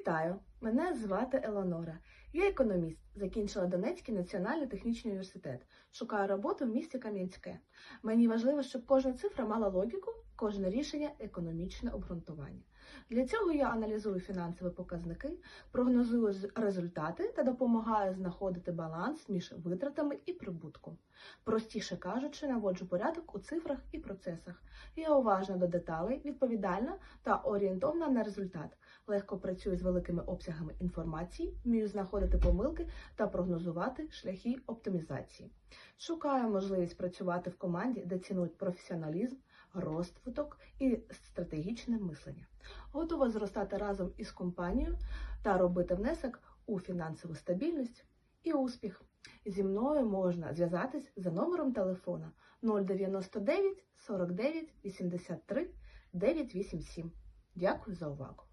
Вітаю! Мене звати Елонора. Я економіст, закінчила Донецький національний технічний університет. Шукаю роботу в місті Кам'янське. Мені важливо, щоб кожна цифра мала логіку, кожне рішення економічне обґрунтування. Для цього я аналізую фінансові показники, прогнозую результати та допомагаю знаходити баланс між витратами і прибутком. Простіше кажучи, наводжу порядок у цифрах і процесах. Я уважна до деталей, відповідальна та орієнтовна на результат. Легко працюю з великими обсягами інформації, вмію знаходити помилки та прогнозувати шляхи оптимізації. Шукаю можливість працювати в команді, де цінують професіоналізм, розвиток і стратегічне мислення. Готова зростати разом із компанією та робити внесок у фінансову стабільність і успіх. Зі мною можна зв'язатись за номером телефона 099 49 83 987. Дякую за увагу!